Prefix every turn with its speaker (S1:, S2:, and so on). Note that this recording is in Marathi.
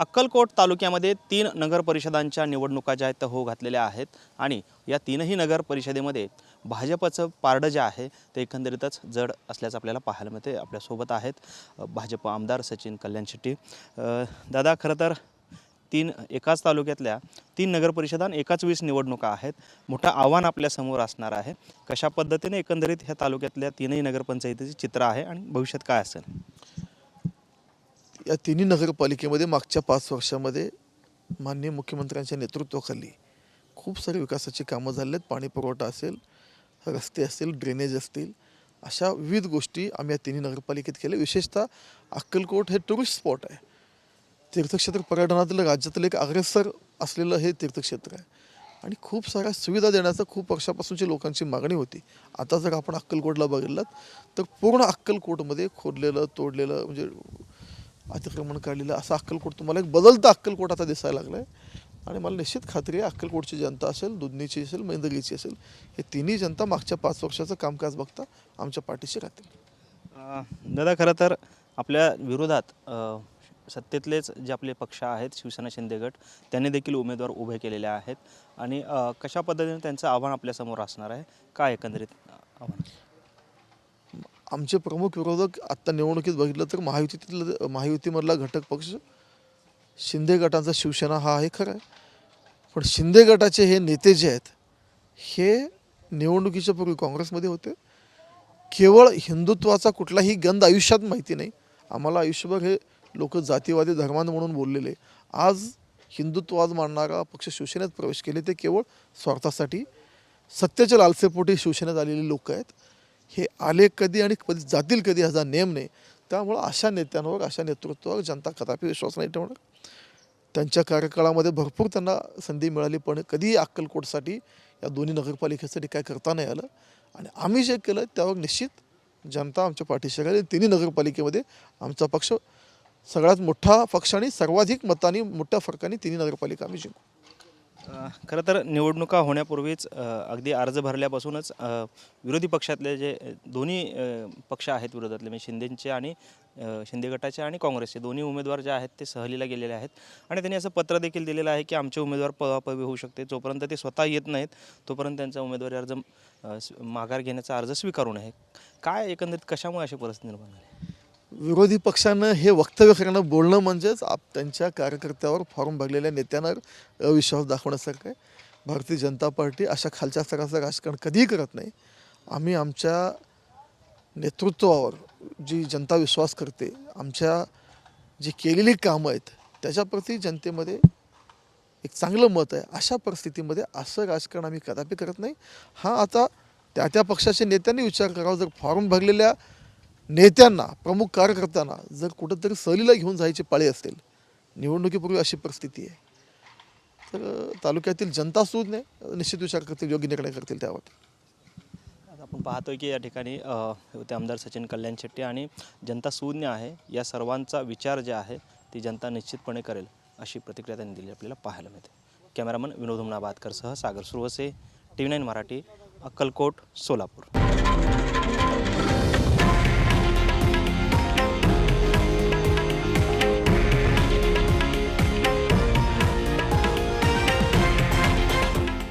S1: अक्कलकोट तालुक्यामध्ये तीन नगरपरिषदांच्या निवडणुका ज्या आहेत त्या हो घातलेल्या आहेत. आणि या तीनही नगर परिषदेमध्ये भाजपचं पारडं जे आहे ते एकंदरीतच जड असल्याचं आपल्याला पाहायला मिळते आपल्यासोबत आहेत भाजप आमदार सचिन कल्याण शेट्टी. दादा खरं तर तीन एकाच तालुक्यातल्या तीन नगरपरिषदा आणि एकाच वीस निवडणुका आहेत. मोठं आव्हान आपल्यासमोर असणार आहे. कशा पद्धतीने एकंदरीत ह्या तालुक्यातल्या तीनही नगरपंचायतीचे चित्र आहे आणि भविष्यात काय असेल?
S2: या तिन्ही नगरपालिकेमध्ये मागच्या पाच वर्षामध्ये माननीय मुख्यमंत्र्यांच्या नेतृत्वाखाली खूप सारे विकासाची कामं झाली आहेत पाणी पुरवठा असेल रस्ते असतील ड्रेनेज असतील अशा विविध गोष्टी आम्ही या तिन्ही नगरपालिकेत केल्या. विशेषतः अक्कलकोट हे टुरिस्ट स्पॉट आहे. तीर्थक्षेत्र पर्यटनातील राज्यातील एक अग्रेसर असलेलं हे तीर्थक्षेत्र आहे. आणि खूप साऱ्या सुविधा देण्याचं खूप वर्षापासूनची लोकांची मागणी होती. आता जर आपण अक्कलकोटला बघितलं तर पूर्ण अक्कलकोटमध्ये खोदलेलं तोडलेलं म्हणजे अतिक्रमण काढलेलं असं अक्कलकोट तुम्हाला एक बदलतं अक्कलकोट आता दिसायला लागलं आहे आणि मला निश्चित खात्री आहे अक्कलकोटची जनता असेल दुधनीची असेल मैंदगीची असेल हे तिन्ही जनता मागच्या पाच वर्षाचं कामकाज बघता आमच्या पाठीशी राहतील.
S1: दादा खरं तर आपल्या विरोधात सत्तेतलेच जे आपले पक्ष आहेत शिवसेना शिंदे गट त्यांनी देखील उमेदवार उभे केलेले आहेत. आणि कशा पद्धतीने त्यांचं आव्हान आपल्यासमोर असणार आहे? काय एकंदरीत आव्हान?
S2: आमचे प्रमुख विरोधक आत्ता निवडणुकीत बघितलं तर महायुतीतील महायुतीमधला घटक पक्ष शिंदे गटाचा शिवसेना हा आहे खरं आहे. पण शिंदे गटाचे हे नेते जे आहेत हे निवडणुकीच्या पूर्वी काँग्रेसमध्ये होते. केवळ हिंदुत्वाचा कुठलाही गंध आयुष्यात माहिती नाही. आम्हाला आयुष्यभर हे लोक जातीवादी धर्मांध म्हणून बोललेले. आज हिंदुत्ववाद मानणारा पक्ष शिवसेनेत प्रवेश केले ते केवळ स्वार्थासाठी. सत्याच्या लालसेपोटी शिवसेनेत आलेले लोक आहेत. हे आले कधी आणि कधी जातील कधी ह्याचा नेम नाही. त्यामुळं अशा नेत्यांवर अशा नेतृत्वावर जनता कदापि विश्वास नाही ठेवणार. त्यांच्या कार्यकाळामध्ये भरपूर त्यांना संधी मिळाली पण कधीही अक्कलकोटसाठी या दोन्ही नगरपालिकेसाठी काय करता नाही आलं. आणि आम्ही जे केलं त्यावर निश्चित जनता आमच्या पाठीशी राहील. तिन्ही नगरपालिकेमध्ये आमचा पक्ष सगळ्यात मोठा पक्ष आणि सर्वाधिक मतांनी मोठ्या फरकाने तिन्ही नगरपालिका आम्ही जिंकू.
S1: खरं तर निवडणुका होण्यापूर्वीच अगदी अर्ज भरल्यापासूनच विरोधी पक्षातले जे दोन्ही पक्ष आहेत विरोधातले म्हणजे शिंदेचे आणि शिंदे गटाचे आणि काँग्रेसचे दोन्ही उमेदवार जे आहेत ते सहलीला गेलेले आहेत. आणि त्यांनी असं पत्र देखील दिलेलं आहे की आमचे उमेदवार पवापवी होऊ शकते. जोपर्यंत ते स्वतः येत नाहीत तोपर्यंत त्यांचा उमेदवारी अर्ज माघार घेण्याचा अर्ज स्वीकारू नये. काय एकंदरीत कशामुळे अशी परिस्थिती निर्माण झाली?
S2: विरोधी पक्षानं हे वक्तव्य करणं बोलणं म्हणजेच आप त्यांच्या कार्यकर्त्यावर फॉर्म भरलेल्या नेत्यांवर अविश्वास दाखवण्यासारखं आहे. भारतीय जनता पार्टी अशा खालच्या स्तराचं राजकारण कधीही करत नाही. आम्ही आमच्या नेतृत्वावर जी जनता विश्वास करते आमच्या जी केलेली कामं आहेत त्याच्याप्रती जनतेमध्ये एक चांगलं मत आहे. अशा परिस्थितीमध्ये असं राजकारण आम्ही कदापि करत नाही. हा आता त्या त्या पक्षाच्या नेत्यांनी विचार करावा. जर फॉर्म भरलेल्या नेत्यांना प्रमुख कार्यकर्त्यांना जर कुठंतरी सहलीला घेऊन जायची पाळी असेल निवडणुकीपूर्वी अशी परिस्थिती आहे. तर तालुक्यातील जनता सुद्धा निश्चित विचार करतील योग्य निर्णय करतील त्यावर.
S1: आपण पाहतोय की या ठिकाणी होते आमदार सचिन कल्याण शेट्टी आणि जनता सुज्ञ आहे. या सर्वांचा विचार जे आहे ती जनता निश्चितपणे करेल अशी प्रतिक्रिया त्यांनी दिली आपल्याला पाहायला मिळते. Cameraman Vinod मुनाबादकरसह Sagar Suravase T V nine Marathi Akkalkot Solapur.